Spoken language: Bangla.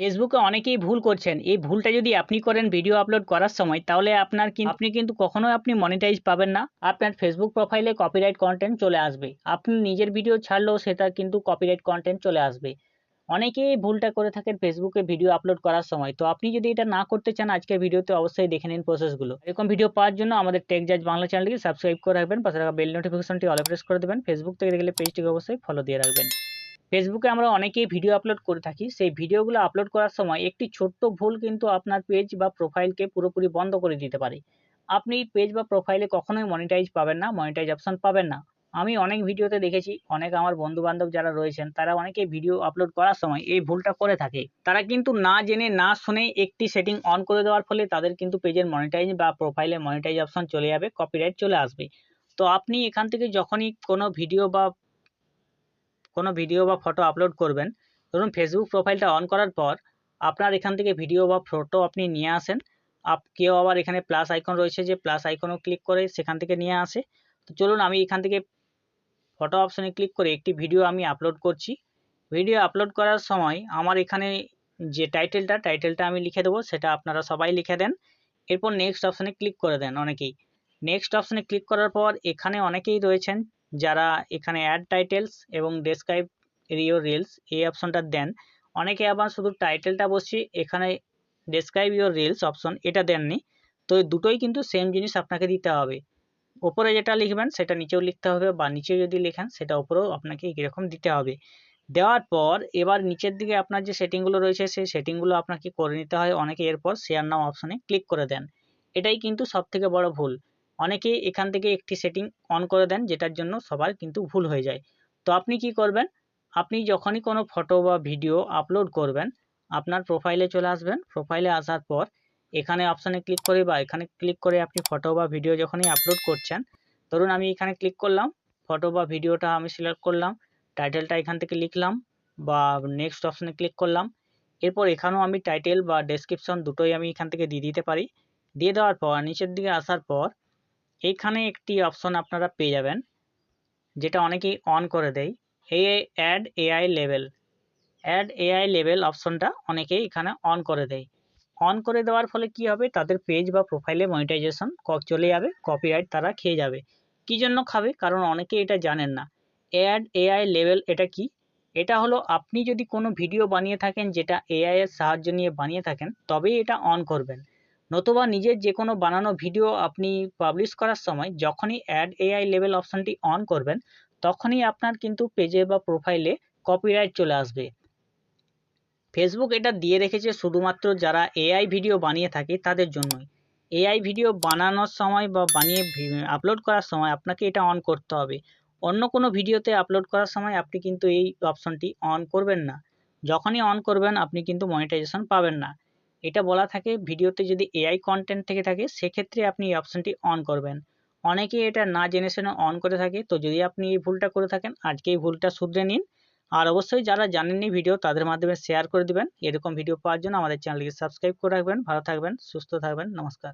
ফেসবুকে অনেকেই ভুল করছেন। এই ভুলটা যদি আপনি করেন ভিডিও আপলোড করার সময়, তাহলে আপনার কিন্তু আপনি কিন্তু কখনোই আপনি মনিটাইজ পাবেন না। আপনার ফেসবুক প্রোফাইলে কপিরাইট কন্টেন্ট চলে আসবে। আপনি নিজের ভিডিও ছাড়লেও সেটা কিন্তু কপিরাইট কন্টেন্ট চলে আসবে। অনেকেই ভুলটা করে থাকেন ফেসবুকে ভিডিও আপলোড করার সময়। তো আপনি যদি এটা না করতে চান, আজকের ভিডিওতে অবশ্যই দেখে নিন প্রসেসগুলো এরকম ভিডিও পাওয়ার জন্য আমাদের টেক জাজ বাংলা চ্যানেলটিকে সাবস্ক্রাইব করে রাখবেন। পাশে বেল নোটিফিকেশনটি অল প্রেস করে দেবেন। ফেসবুক থেকে দেখলে পেজটিকে অবশ্যই ফলো দিয়ে রাখবেন। ফেসবুকে আমরা অনেকেই ভিডিও আপলোড করে থাকি। সেই ভিডিওগুলো আপলোড করার সময় একটি ছোট্ট ভুল কিন্তু আপনার পেজ বা প্রোফাইলকে পুরোপুরি বন্ধ করে দিতে পারে। আপনি পেজ বা প্রোফাইলে কখনোই মনিটাইজ পাবেন না মনিটাইজ অপশন পাবেন না। আমি অনেক ভিডিওতে দেখেছি, অনেক আমার বন্ধু বান্ধব যারা রয়েছেন, তারা অনেকেই ভিডিও আপলোড করার সময় এই ভুলটা করে থাকে। তারা কিন্তু না জেনে, না শুনে একটি সেটিং অন করে দেওয়ার ফলে তাদের কিন্তু পেজের মনিটাইজ বা প্রোফাইলে মনিটাইজ অপশন চলে যাবে কপিরাইট চলে আসবে। তো আপনি এখান থেকে যখনই কোনো ভিডিও বা কোনো ভিডিও বা ফটো আপলোড করবেন, ধরুন ফেসবুক প্রোফাইলটা অন করার পর আপনার এখান থেকে ভিডিও বা ফটো আপনি নিয়ে আসেন। আপ, কেউ আবার এখানে প্লাস আইকন রয়েছে যে প্লাস আইকনও ক্লিক করে সেখান থেকে নিয়ে আসে। তো চলুন আমি এখান থেকে ফটো অপশনে ক্লিক করে একটি ভিডিও আমি আপলোড করছি। ভিডিও আপলোড করার সময় আমার এখানে যে টাইটেলটা টাইটেলটা আমি লিখে দেবো, সেটা আপনারা সবাই লিখে দেন। এরপর নেক্সট অপশানে ক্লিক করে দেন অনেকেই। নেক্সট অপশানে ক্লিক করার পর এখানে অনেকেই রয়েছেন। যারা এখানে অ্যাড টাইটেলস এবং ডেসক্রাইব ইউর রিলস এই অপশনটা দেন। অনেকে আবার শুধু টাইটেলটা বসছি, এখানে ডেসক্রাইব ইউর রিলস অপশন এটা দেননি। তো দুটোই কিন্তু সেম জিনিস আপনাকে দিতে হবে। ওপরে যেটা লিখবেন, সেটা নিচেও লিখতে হবে বা নিচে যদি লেখেন, সেটা ওপরেও আপনাকে এরকম দিতে হবে। দেওয়ার পর এবার নিচের দিকে আপনার যে সেটিংগুলো রয়েছে, সেই সেটিংগুলো আপনাকে করে নিতে হয়। অনেকে এরপর শেয়ার নাও অপশনে ক্লিক করে দেন। এটাই কিন্তু সবথেকে বড় ভুল। অনেকেই এখান থেকে একটি সেটিং অন করে দেন, যেটার জন্য সবার কিন্তু ভুল হয়ে যায়। তো আপনি কি করবেন? আপনি যখনই কোনো ফটো বা ভিডিও আপলোড করবেন, আপনার প্রোফাইলে চলে আসবেন। প্রোফাইলে আসার পর এখানে অপশানে ক্লিক করে বা এখানে ক্লিক করে আপনি ফটো বা ভিডিও যখনই আপলোড করছেন, ধরুন আমি এখানে ক্লিক করলাম ফটো বা ভিডিওটা আমি সিলেক্ট করলাম টাইটেলটা এখান থেকে লিখলাম বা নেক্সট অপশানে ক্লিক করলাম, এরপর এখানেও আমি টাইটেল বা ডেসক্রিপশন দুটোই আমি এখান থেকে দিয়ে দিতে পারি। দিয়ে দেওয়ার পর, নিচের দিকে আসার পর এইখানে একটি অপশন আপনারা পেয়ে যাবেন, যেটা অনেকেই অন করে দেয়। এই add AI level add AI level অপশনটা অনেকেই এখানে অন করে দেয়। অন করে দেওয়ার ফলে কি হবে? তাদের পেজ বা প্রোফাইলে মনিটাইজেশন কক চলে যাবে কপিরাইট তারা খেয়ে যাবে। কি জন্য খাবে? কারণ অনেকে এটা জানেন না। অ্যাড এআই লেভেল এটা কি? এটা হলো আপনি যদি কোনো ভিডিও বানিয়ে থাকেন, যেটা এআইয়ের সাহায্য নিয়ে বানিয়ে থাকেন, তবেই এটা অন করবেন। নতুবা নিজের যে কোনো বানানো ভিডিও আপনি পাবলিশ করার সময় যখনই অ্যাড এআই লেভেল অপশানটি অন করবেন, তখনই আপনার কিন্তু পেজে বা প্রোফাইলে কপিরাইট চলে আসবে। ফেসবুক এটা দিয়ে রেখেছে শুধুমাত্র যারা এআই ভিডিও বানিয়ে থাকে তাদের জন্যই। এআই ভিডিও বানানোর সময় বা বানিয়ে আপলোড করার সময় আপনাকে এটা অন করতে হবে। অন্য কোনো ভিডিওতে আপলোড করার সময় আপনি কিন্তু এই অপশনটি অন করবেন না। যখনই অন করবেন, আপনি কিন্তু মনিটাইজেশন পাবেন না। এটা বলা থাকে ভিডিওতে যদি এআই কন্টেন্ট থেকে থাকে, সেক্ষেত্রে আপনি এই অপশানটি অন করবেন। অনেকে এটা না জেনে শুনে অন করে থাকে। তো যদি আপনি এই ভুলটা করে থাকেন, আজকে এই ভুলটা শুধরে নিন। আর অবশ্যই যারা জানেননি ভিডিও, তাদের মাধ্যমে শেয়ার করে দেবেন। এরকম ভিডিও পাওয়ার জন্য আমাদের চ্যানেলকে সাবস্ক্রাইব করে রাখবেন। ভালো থাকবেন, সুস্থ থাকবেন। নমস্কার।